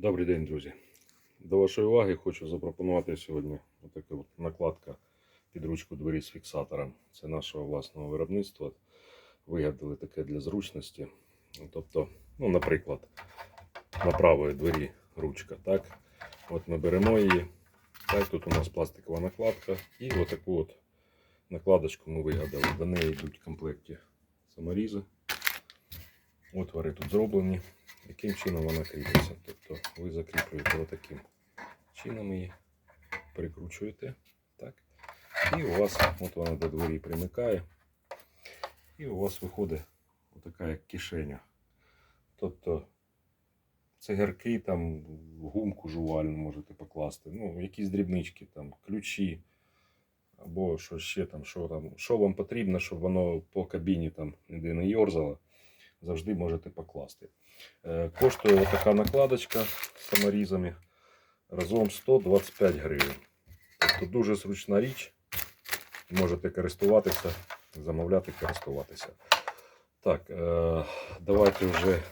Добрий день, друзі. До вашої уваги хочу запропонувати сьогодні отака от накладка під ручку двері з фіксатором. Це нашого власного виробництва. Вигадали таке для зручності. Тобто, ну, наприклад, на правої двері ручка. Так? От ми беремо її. Так, тут у нас пластикова накладка. І отаку от накладочку ми вигадали. До неї йдуть в комплекті саморізи. Отвори тут зроблені. Яким чином вона кріпиться? Тобто ви закріплюєте отаким чином її, прикручуєте. Так? І у вас от вона до двері примикає. І у вас виходить отака як кишеня. Тобто цигарки, там, гумку жувальну можете покласти, ну, якісь дрібнички, там, ключі, або що ще там, що там, що вам потрібно, щоб воно по кабіні там не йорзало, завжди можете покласти. Е, Коштує така накладочка з саморізами разом 125 гривень. Тобто дуже зручна річ. Можете користуватися, замовляти, користуватися. Так, е, давайте вже е,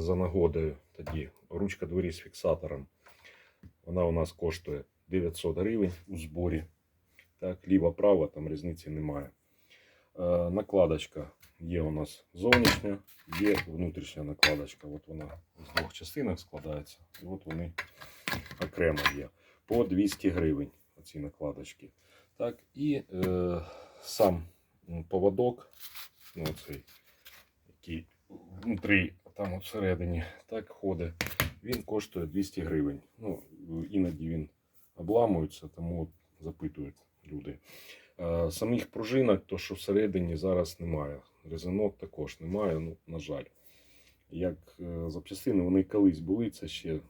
за нагодою тоді. Ручка двері з фіксатором. Вона у нас коштує 900 гривень у зборі. Так, ліва-права, там різниці немає. Е, накладочка є у нас зовнішня, є внутрішня накладочка. От вона з двох частинок складається. І от вони окремо є. По 200 гривень оці накладочки. Так, і е, сам поводок, ну, цей, який внутрі, там всередині, так ходить, він коштує 200 гривень. Ну, іноді він обламується, тому запитують люди. Е, Самих пружинок, то що всередині зараз немає. Резинок також немає, ну, на жаль. Як е, запчастини, вони колись були, це ще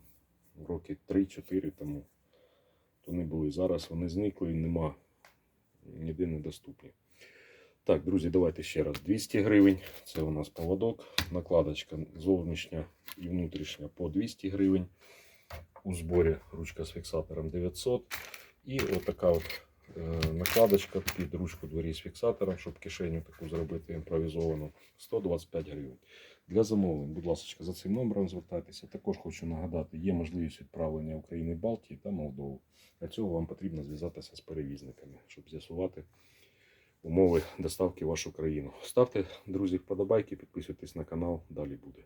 роки 3-4 тому. То не були. Зараз вони зникли і нема. Ніде недоступні. Так, друзі, давайте ще раз. 200 гривень. Це у нас поводок. Накладочка зовнішня і внутрішня по 200 гривень. У зборі ручка з фіксатором 900. І отака от накладочка під ручку двері з фіксатором, щоб кишеню таку зробити імпровізовану. 125 гривень. Для замовлень, будь ласка, за цим номером звертайтеся. Також хочу нагадати, є можливість відправлення України Балтії та Молдови. Для цього вам потрібно зв'язатися з перевізниками, щоб з'ясувати умови доставки в вашу країну. Ставте, друзі, вподобайки, підписуйтесь на канал, далі буде.